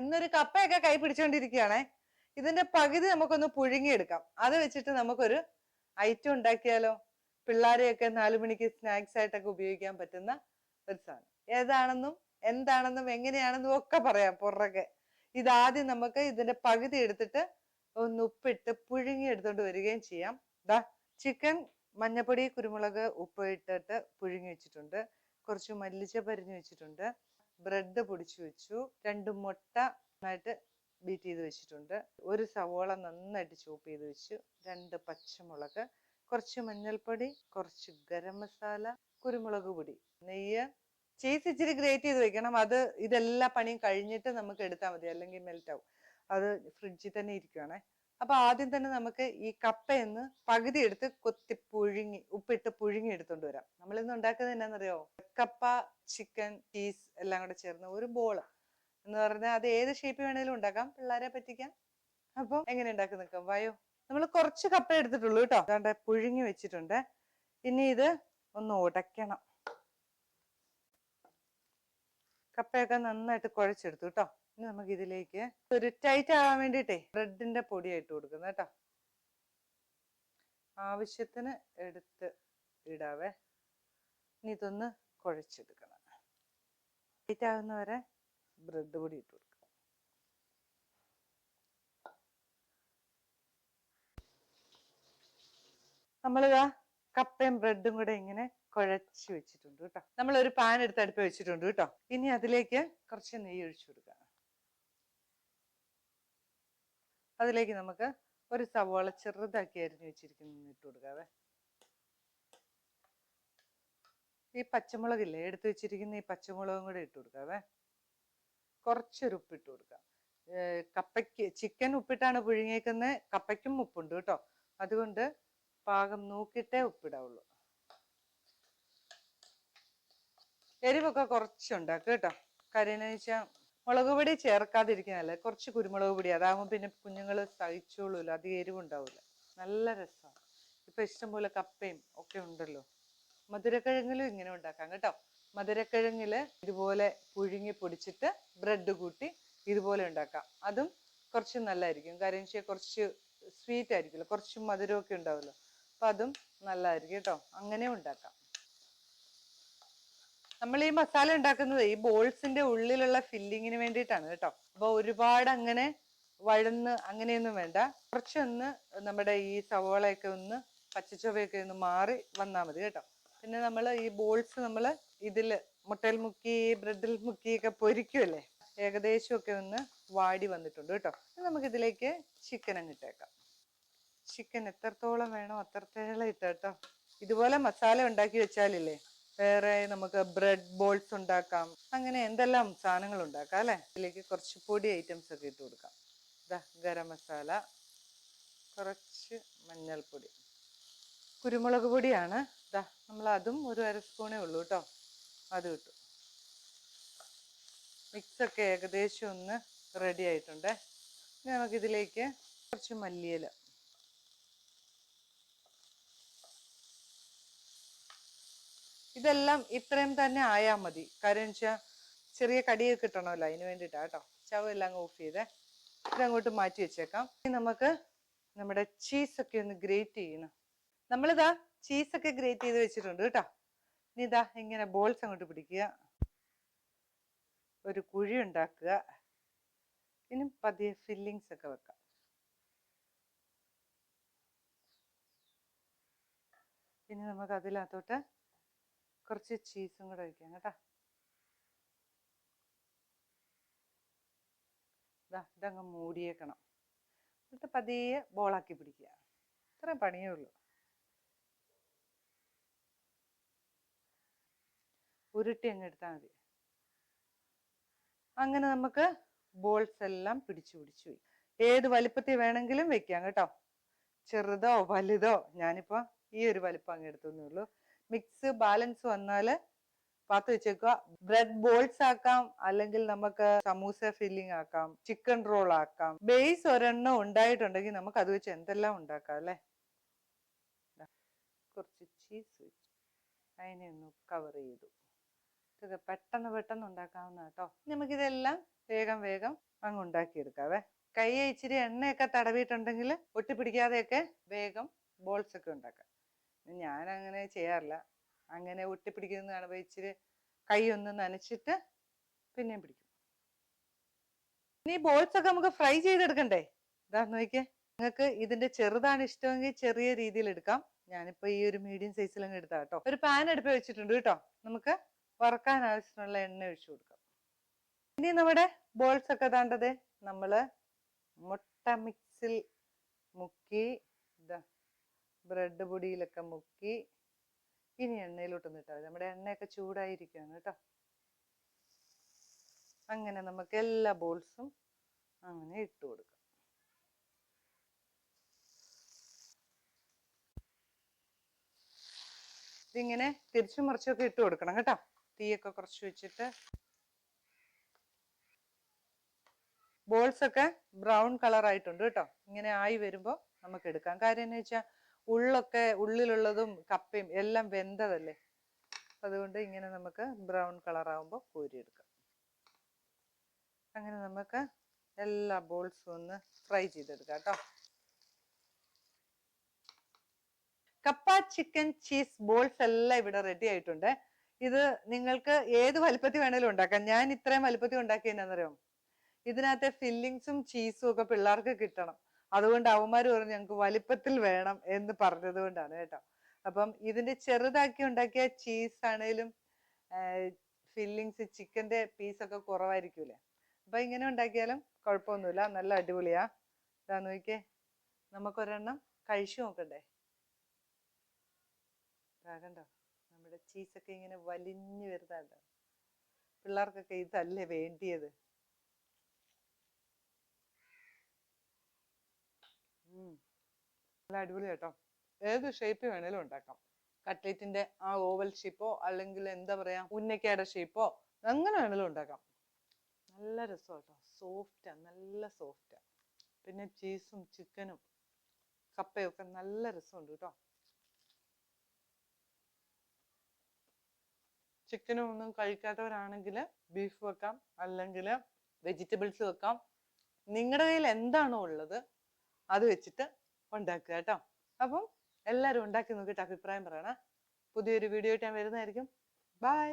ഇന്നൊരു കപ്പയൊക്കെ കൈ പിടിച്ചുകൊണ്ടിരിക്കുകയാണേ ഇതിന്റെ പകുതി നമുക്കൊന്ന് പുഴുങ്ങിയെടുക്കാം. അത് വെച്ചിട്ട് നമുക്കൊരു ഐറ്റം ഉണ്ടാക്കിയാലോ? പിള്ളേരെയൊക്കെ നാലു മണിക്ക് സ്നാക്സ് ആയിട്ടൊക്കെ ഉപയോഗിക്കാൻ പറ്റുന്ന ഒരു സാധനം. ഏതാണെന്നും എന്താണെന്നും എങ്ങനെയാണെന്നും ഒക്കെ പറയാം പുറകെ. ഇതാദ്യം നമുക്ക് ഇതിന്റെ പകുതി എടുത്തിട്ട് ഒന്ന് ഉപ്പിട്ട് പുഴുങ്ങി എടുത്തോണ്ട് വരികയും ചെയ്യാം. ദാ ചിക്കൻ മഞ്ഞപ്പൊടി കുരുമുളക് ഉപ്പ് ഇട്ടിട്ട് പുഴുങ്ങി വെച്ചിട്ടുണ്ട്. കുറച്ച് മല്ലിച്ച പരിഞ്ഞു വെച്ചിട്ടുണ്ട്. ബ്രെഡ് പൊടിച്ചു വെച്ചു. രണ്ട് മുട്ട നന്നായിട്ട് ബീറ്റ് ചെയ്ത് വെച്ചിട്ടുണ്ട്. ഒരു സവോള നന്നായിട്ട് ചോപ്പ് ചെയ്ത് വെച്ചു. രണ്ട് പച്ചമുളക് കുറച്ച് മഞ്ഞൾപ്പൊടി കുറച്ച് ഗരം മസാല കുരുമുളക് പൊടി. നെയ്യ് ചീസ് ഇച്ചിരി ഗ്രേറ്റ് ചെയ്ത് വെക്കണം. അത് ഇതെല്ലാ പണിയും കഴിഞ്ഞിട്ട് നമുക്ക് എടുത്താൽ മതി. അല്ലെങ്കിൽ മെൽറ്റ് ആവും. അത് ഫ്രിഡ്ജിൽ തന്നെ ഇരിക്കുവാണേ. അപ്പൊ ആദ്യം തന്നെ നമുക്ക് ഈ കപ്പയെന്ന് പകുതി എടുത്ത് കൊത്തി പുഴുങ്ങി ഉപ്പിട്ട് പുഴുങ്ങി എടുത്തോണ്ട് വരാം. നമ്മൾ ഇന്ന് ഉണ്ടാക്കുന്നത് എന്നാന്നറിയോ? കപ്പ ചിക്കൻ ചീസ് എല്ലാം കൂടെ ചേർന്ന് ഒരു ബോൾ എന്ന് പറഞ്ഞാൽ അത് ഏത് ഷേപ്പ് വേണേലും ഉണ്ടാക്കാം. പിള്ളേരെ പറ്റിക്കാം. അപ്പൊ എങ്ങനെ ഉണ്ടാക്കി നിൽക്കാം വായോ. നമ്മൾ കുറച്ച് കപ്പ എടുത്തിട്ടുള്ളൂ കേട്ടോ. അതാണ്ട് പുഴുങ്ങി വെച്ചിട്ടുണ്ട്. ഇനി ഇത് ഒന്ന് ഉടയ്ക്കണം. കപ്പയൊക്കെ നന്നായിട്ട് കുഴച്ചെടുത്തു കേട്ടോ. ഇനി നമുക്ക് ഇതിലേക്ക് ഒരു ടൈറ്റ് ആവാൻ വേണ്ടിയിട്ടേ ബ്രെഡിന്റെ പൊടിയായിട്ട് കൊടുക്കുന്നത് കേട്ടോ. ആവശ്യത്തിന് എടുത്ത് ഇടാവേ. ഇനി ഇതൊന്ന് കുഴച്ചെടുക്കണം. ടൈറ്റ് ആകുന്നവരെ ബ്രെഡ് പൊടി ഇട്ട് കൊടുക്കുക നമ്മളിതാ കപ്പയും ബ്രെഡും കൂടെ ഇങ്ങനെ കുഴച്ച് വെച്ചിട്ടുണ്ട് കേട്ടോ. നമ്മൾ ഒരു പാൻ എടുത്ത് അടുപ്പ് വെച്ചിട്ടുണ്ട് കേട്ടോ. ഇനി അതിലേക്ക് കുറച്ച് നെയ്യ് ഒഴിച്ചു കൊടുക്കുക അതിലേക്ക് നമുക്ക് ഒരു സവോള ചെറുതാക്കി അരിഞ്ഞു വെച്ചിരിക്കുന്നത് ഇട്ട് കൊടുക്കാവേ. ഈ പച്ചമുളകില്ലേ എടുത്തു വെച്ചിരിക്കുന്ന ഈ പച്ചമുളകും കൂടെ ഇട്ട് കൊടുക്കാവേ. കുറച്ചൊരു ഉപ്പ് ഇട്ട് കൊടുക്കാം. കപ്പയ്ക്ക് ചിക്കൻ ഉപ്പിട്ടാണ് പുഴുങ്ങിയേക്കുന്നത് കപ്പയ്ക്കും ഉപ്പുണ്ട് കേട്ടോ. അതുകൊണ്ട് പാകം നോക്കിയിട്ടേ ഉപ്പിടാവുള്ളൂ. എരിവൊക്കെ കുറച്ചുണ്ടാക്കുക കേട്ടോ. കാര്യം വെച്ചാൽ മുളക് പൊടി ചേർക്കാതിരിക്കുന്നതല്ലേ? കുറച്ച് കുരുമുളക് പൊടി. അതാകുമ്പോൾ പിന്നെ കുഞ്ഞുങ്ങൾ സഹിച്ചോളൂല്ലോ അധികം എരിവുണ്ടാവില്ല നല്ല രസമാണ് ഇപ്പൊ ഇഷ്ടംപോലെ കപ്പയും ഒക്കെ ഉണ്ടല്ലോ. മധുരക്കിഴങ്ങിലും ഇങ്ങനെ ഉണ്ടാക്കാം കേട്ടോ. മധുരക്കിഴങ്ങിൽ ഇതുപോലെ പുഴുങ്ങി പൊടിച്ചിട്ട് ബ്രെഡ് കൂട്ടി ഇതുപോലെ ഉണ്ടാക്കാം. അതും കുറച്ച് നല്ലതായിരിക്കും. കാര്യം വെച്ചാൽ കുറച്ച് സ്വീറ്റ് ആയിരിക്കുമല്ലോ. കുറച്ച് മധുരമൊക്കെ ഉണ്ടാവുമല്ലോ. അപ്പൊ അതും നല്ലതായിരിക്കും കേട്ടോ. അങ്ങനെ ഉണ്ടാക്കാം. നമ്മൾ ഈ മസാല ഉണ്ടാക്കുന്നത് ഈ ബോൾസിന്റെ ഉള്ളിലുള്ള ഫില്ലിങ്ങിന് വേണ്ടിയിട്ടാണ് കേട്ടോ. അപ്പൊ ഒരുപാട് അങ്ങനെ വഴന്ന് അങ്ങനെയൊന്നും വേണ്ട. കുറച്ചൊന്ന് നമ്മുടെ ഈ സവോളയൊക്കെ ഒന്ന് പച്ചച്ചൊവയൊക്കെ ഒന്ന് മാറി വന്നാൽ മതി കേട്ടോ. പിന്നെ നമ്മൾ ഈ ബോൾസ് നമ്മൾ ഇതിൽ മുട്ടയിൽ മുക്കി ബ്രെഡിൽ മുക്കിയൊക്കെ പൊരിക്കുമല്ലേ ഏകദേശം ഒക്കെ ഒന്ന് വാടി വന്നിട്ടുണ്ട് കേട്ടോ. നമുക്ക് ഇതിലേക്ക് ചിക്കൻ അങ്ങ് ഇട്ടേക്കാം. ചിക്കൻ എത്രത്തോളം വേണോ അത്രത്തോളം ഇട്ടേട്ടോ ഇതുപോലെ മസാല ഉണ്ടാക്കി വെച്ചാലില്ലേ? വേറെ നമുക്ക് ബ്രെഡ് ബോൾസ് ഉണ്ടാക്കാം. അങ്ങനെ എന്തെല്ലാം സാധനങ്ങൾ ഉണ്ടാക്കാം അല്ലേ? ഇതിലേക്ക് കുറച്ച് പൊടി ഐറ്റംസ് ഒക്കെ ഇട്ട് കൊടുക്കാം. ഇതാ ഗരം മസാല കുറച്ച് മഞ്ഞൾപ്പൊടി. കുരുമുളക് പൊടിയാണ്. ഇതാ നമ്മൾ അതും ഒരു അര സ്പൂണേ ഉള്ളൂ കേട്ടോ. അത് കിട്ടും മിക്സ് ഒക്കെ ഏകദേശം ഒന്ന് റെഡി ആയിട്ടുണ്ട്. ഇനി നമുക്കിതിലേക്ക് കുറച്ച് മല്ലിയില ഇതെല്ലാം ഇത്രയും തന്നെ ആയാൽ മതി. കാര്യം വെച്ചാൽ ചെറിയ കടിയൊക്കെ കിട്ടണമല്ലോ അതിന് വേണ്ടിയിട്ടാണ് കേട്ടോ. ചവ് എല്ലാം ഓഫ് ചെയ്തേ. ഇതങ്ങോട്ട് മാറ്റി വെച്ചേക്കാം. ഇനി നമുക്ക് നമ്മുടെ ചീസൊക്കെ ഒന്ന് ഗ്രേറ്റ് ചെയ്യണം. നമ്മളിതാ ചീസൊക്കെ ഗ്രേറ്റ് ചെയ്ത് വെച്ചിട്ടുണ്ട് കേട്ടോ. ഇനി ഇതാ ഇങ്ങനെ ബോൾസ് അങ്ങോട്ട് പിടിക്കുക. ഒരു കുഴി ഉണ്ടാക്കുക. ഇനി പതിയെ ഫില്ലിങ്സ് ഒക്കെ വെക്കാം. ഇനി നമുക്ക് അതിനകത്തോട്ട് കുറച്ച് ചീസും കൂടെ ഒഴിക്കാം കേട്ടോ. ഇതാ ഇതങ്ങ് മൂടിയേക്കണം. എന്നിട്ട് പതിയെ ബോളാക്കി പിടിക്കുക. ഇത്രയും പണിയേ ഉള്ളൂ. ഉരുട്ടി അങ്ങ് എടുത്താൽ മതി. അങ്ങനെ നമുക്ക് ബോൾസ് എല്ലാം പിടിച്ചു പിടിച്ചു പോയി. ഏത് വലിപ്പത്തിൽ വേണമെങ്കിലും വെക്കാം കേട്ടോ. ചെറുതോ വലുതോ. ഞാനിപ്പോ ഈ ഒരു വലിപ്പം അങ്ങ് എടുത്തേ ഉള്ളൂ. മിക്സ് ബാലൻസ് വന്നാൽ പാത്ത് വെച്ചേക്കുക. ബ്രെഡ് ബോൾസ് ആക്കാം അല്ലെങ്കിൽ നമുക്ക് സമൂസ ഫില്ലിംഗ് ആക്കാം ചിക്കൻ റോൾ ആക്കാം. ബേസ് ഒരെണ്ണം ഉണ്ടായിട്ടുണ്ടെങ്കിൽ നമുക്ക് അത് വെച്ച് എന്തെല്ലാം ഉണ്ടാക്കാം അല്ലേ? കുറച്ച് ചീസ് വെച്ച് അതിനെ ഒന്ന് കവർ ചെയ്തു. ഇത് പെട്ടെന്ന് പെട്ടെന്ന് ഉണ്ടാക്കാവുന്ന കേട്ടോ നമുക്കിതെല്ലാം വേഗം വേഗം അങ്ങ് ഉണ്ടാക്കിയെടുക്കാവേ കൈ ഇച്ചിരി എണ്ണയൊക്കെ തടവിയിട്ടുണ്ടെങ്കിൽ ഒട്ടിപ്പിടിക്കാതെയൊക്കെ വേഗം ബോൾസ് ഒക്കെ ഉണ്ടാക്കാം. ഞാൻ അങ്ങനെ ചെയ്യാറില്ല. അങ്ങനെ ഒട്ടിപ്പിടിക്കുന്നത് കാണുമ്പോൾ ഇച്ചിരി കൈ ഒന്ന് നനച്ചിട്ട് പിന്നെയും പിടിക്കും. ഇനി ബോൾസ് ഒക്കെ നമുക്ക് ഫ്രൈ ചെയ്തെടുക്കണ്ടേ? ഇതാ നോക്കിയേ. നിങ്ങൾക്ക് ഇതിന്റെ ചെറുതാണ് ഇഷ്ടമെങ്കിൽ ചെറിയ രീതിയിൽ എടുക്കാം. ഞാനിപ്പോ ഈ ഒരു മീഡിയം സൈസിൽ അങ്ങ് എടുത്താ കേട്ടോ. ഒരു പാൻ അടുപ്പ് വെച്ചിട്ടുണ്ട് കേട്ടോ. നമുക്ക് വറക്കാൻ ആവശ്യത്തിനുള്ള എണ്ണ ഒഴിച്ചു കൊടുക്കാം. ഇനി നമ്മുടെ ബോൾസ് ഒക്കെ താണ്ടത് നമ്മൾ മുട്ട മിക്സിൽ മുക്കി ബ്രെഡ് പൊടിയിലൊക്കെ മുക്കി ഇനി എണ്ണയിലോട്ടൊന്ന് ഇട്ടാൽ മതി. നമ്മുടെ എണ്ണയൊക്കെ ചൂടായിരിക്കുകയാണ് കേട്ടോ. അങ്ങനെ നമുക്ക് എല്ലാ ബോൾസും അങ്ങനെ ഇട്ട് കൊടുക്കാം. ഇതിങ്ങനെ തിരിച്ചും മറിച്ചൊക്കെ ഇട്ട് കൊടുക്കണം കേട്ടോ. തീയൊക്കെ കുറച്ച് വെച്ചിട്ട്. ബോൾസ് ഒക്കെ ബ്രൗൺ കളർ ആയിട്ടുണ്ട് കേട്ടോ. ഇങ്ങനെ ആയി വരുമ്പോൾ നമുക്ക് എടുക്കാം. കാര്യം എന്ന് വെച്ചാൽ ഉള്ളൊക്കെ ഉള്ളിലുള്ളതും കപ്പയും എല്ലാം വെന്തതല്ലേ? അതുകൊണ്ട് ഇങ്ങനെ നമുക്ക് ബ്രൗൺ കളർ ആകുമ്പോൾ കോരിയെടുക്കാം. അങ്ങനെ നമുക്ക് എല്ലാ ബോൾസും ഒന്ന് ഫ്രൈ ചെയ്തെടുക്കാം കേട്ടോ. കപ്പ ചിക്കൻ ചീസ് ബോൾസ് എല്ലാം ഇവിടെ റെഡി ആയിട്ടുണ്ട്. ഇത് നിങ്ങൾക്ക് ഏത് വലുപ്പത്തിൽ വേണേലും ഉണ്ടാക്കാം. ഞാൻ ഇത്രയും വലുപ്പത്തിൽ ഉണ്ടാക്കിയെന്നറിയാം ഇതിനകത്തെ ഫില്ലിങ്സും ചീസും ഒക്കെ പിള്ളേർക്ക് കിട്ടണം. അതുകൊണ്ട് അവന്മാർ പറഞ്ഞു ഞങ്ങൾക്ക് വലിപ്പത്തിൽ വേണം എന്ന് പറഞ്ഞത് കൊണ്ടാണ് കേട്ടോ. അപ്പം ഇതിന്റെ ചെറുതാക്കി ഉണ്ടാക്കിയ ചീസ് ആണേലും ഫില്ലിങ്സ് ചിക്കന്റെ ഒക്കെ കുറവായിരിക്കൂലേ അപ്പൊ ഇങ്ങനെ ഉണ്ടാക്കിയാലും കുഴപ്പമൊന്നുമില്ല. നല്ല അടിപൊളിയാ. ഇതാ നോക്കിയേ. നമുക്കൊരെണ്ണം കഴിച്ചു നോക്കണ്ടേ? കണ്ടോ? നമ്മുടെ ചീസൊക്കെ ഇങ്ങനെ വലിഞ്ഞു വരുന്നുണ്ടോ. പിള്ളേർക്കൊക്കെ ഇതല്ലേ വേണ്ടിയത്. നല്ല അടിപൊളി കേട്ടോ. ഏത് ഷേപ്പ് വേണേലും ഉണ്ടാക്കാം. കട്ട്ലേറ്റിന്റെ ആ ഓവൽ ഷേപ്പോ അല്ലെങ്കിൽ എന്താ പറയാ ഉന്നക്കയുടെ ഷേപ്പോ അങ്ങനെ വേണേലും ഉണ്ടാക്കാം. നല്ല രസം കേട്ടോ. സോഫ്റ്റാ നല്ല സോഫ്റ്റാ പിന്നെ ചീസും ചിക്കനും കപ്പയും ഒക്കെ നല്ല രസമുണ്ട് കേട്ടോ. ചിക്കനും ഒന്നും കഴിക്കാത്തവരാണെങ്കിൽ ബീഫ് വെക്കാം. അല്ലെങ്കിൽ വെജിറ്റബിൾസ് വെക്കാം. നിങ്ങളുടെ കയ്യിൽ എന്താണോ ഉള്ളത് അത് വെച്ചിട്ട് ഉണ്ടാക്കുക കേട്ടോ. അപ്പം എല്ലാവരും ഉണ്ടാക്കി നോക്കിയിട്ട് അഭിപ്രായം പറയണേ. പുതിയൊരു വീഡിയോ ആയിട്ട് ഞാൻ വരുന്നതായിരിക്കും. ബൈ